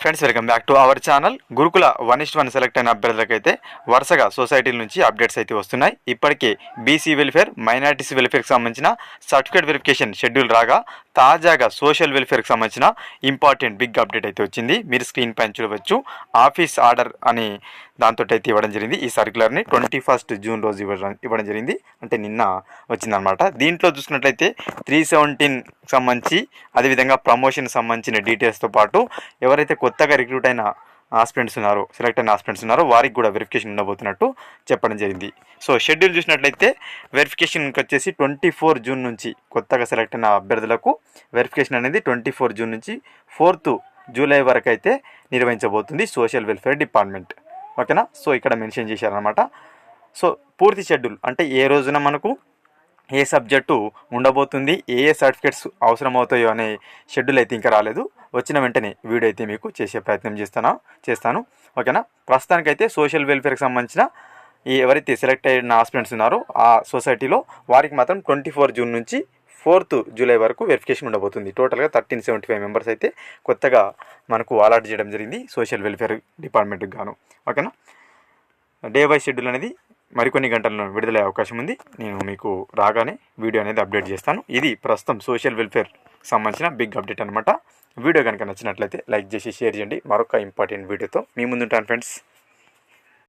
Friends welcome back to our channel. Gurukula one ist one select అయిన అభ్యర్థులకైతే వరుసగా సొసైటీల నుంచి అప్డేట్స్ అయితే వస్తున్నాయి. ఇప్పటికే బీసీ వెల్ఫేర్ మైనార్టీస్ వెల్ఫేర్కి సంబంధించిన సర్టిఫికేట్ వెరిఫికేషన్ షెడ్యూల్ రాగా తాజాగా సోషల్ వెల్ఫేర్కి సంబంధించిన ఇంపార్టెంట్ బిగ్ అప్డేట్ అయితే వచ్చింది. మీరు స్క్రీన్ పైన చూడవచ్చు. ఆఫీస్ ఆర్డర్ అని దాంతో అయితే ఇవ్వడం జరిగింది. ఈ సర్క్యులర్ని ట్వంటీ ఫస్ట్ జూన్ రోజు ఇవ్వడం ఇవ్వడం జరిగింది. అంటే నిన్న వచ్చిందనమాట దీంట్లో చూసుకున్నట్లయితే త్రీ సెవెంటీన్ సంబంధించి అదేవిధంగా ప్రమోషన్ సంబంధించిన డీటెయిల్స్తో పాటు ఎవరైతే కొత్తగా రిక్రూట్ అయిన ఆస్పిరెంట్స్ ఉన్నారో సెలెక్ట్ అయిన ఆస్పిరెంట్స్ ఉన్నారో వారికి కూడా వెరిఫికేషన్ ఉండబోతున్నట్టు చెప్పడం జరిగింది. సో షెడ్యూల్ చూసినట్లయితే వెరిఫికేషన్కి వచ్చేసి ట్వంటీ ఫోర్ జూన్ నుంచి కొత్తగా సెలెక్ట్ అయిన అభ్యర్థులకు వెరిఫికేషన్ అనేది ట్వంటీ ఫోర్ జూన్ నుంచి ఫోర్త్ జూలై వరకు అయితే నిర్వహించబోతుంది సోషల్ వెల్ఫేర్ డిపార్ట్మెంట్ ఓకేనా? సో ఇక్కడ మెన్షన్ చేశారనమాట సో పూర్తి షెడ్యూల్ అంటే ఏ రోజున మనకు ఏ సబ్జెక్టు ఉండబోతుంది ఏ ఏ సర్టిఫికేట్స్ అవసరమవుతాయో అనే షెడ్యూల్ అయితే ఇంకా రాలేదు. వచ్చిన వెంటనే వీడియో అయితే మీకు చేసే ప్రయత్నం చేస్తాను చేస్తాను. ఓకేనా? ప్రస్తుతానికైతే సోషల్ వెల్ఫేర్కి సంబంధించిన ఈ ఎవరైతే సెలెక్ట్ అయిన ఆస్పిరెంట్స్ ఉన్నారో ఆ సొసైటీలో వారికి మాత్రం ట్వంటీ ఫోర్ జూన్ నుంచి ఫోర్త్ జూలై వరకు వెరిఫికేషన్ ఉండబోతుంది. టోటల్గా థర్టీన్ సెవెంటీ ఫైవ్ మెంబర్స్ అయితే కొత్తగా మనకు అలాట్ చేయడం జరిగింది సోషల్ వెల్ఫేర్ డిపార్ట్మెంట్కి గాను. ఓకేనా? డే బై షెడ్యూల్ అనేది మరికొన్ని గంటల్లో విడుదలయ్యే అవకాశం ఉంది. నేను మీకు రాగానే వీడియో అనేది అప్డేట్ చేస్తాను. ఇది ప్రస్తుతం సోషల్ వెల్ఫేర్ సంబంధించిన బిగ్ అప్డేట్ అనమాట వీడియో కనుక నచ్చినట్లయితే లైక్ చేసి షేర్ చేయండి. మరొక ఇంపార్టెంట్ వీడియోతో మీ ముందుంటాను ఫ్రెండ్స్.